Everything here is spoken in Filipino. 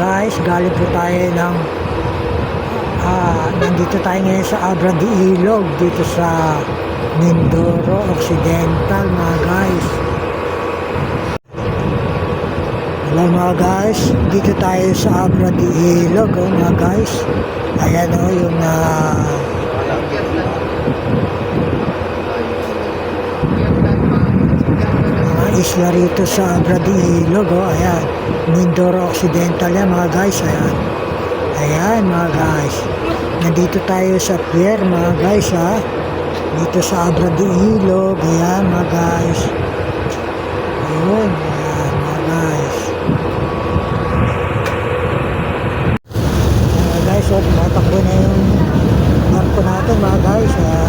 guys, galing po tayo ng ah, nandito tayo ngayon sa Abra de Ilog dito sa Mindoro Occidental mga guys. Hello mga guys, dito tayo sa Abra de Ilog oh, mga guys. Ayan oh yung ah, isla rito sa Abra de Ilog, oh, ayan. Mindoro Occidental yan, mga guys, ayan. Ayan, mga guys. Nandito tayo sa pier, mga guys, ha. Dito sa Abra de Ilog, ayan, mga guys. Ayun, ayan, mga guys. Mga guys, oh, tumatakbo na yung barko natin, mga guys, ayan.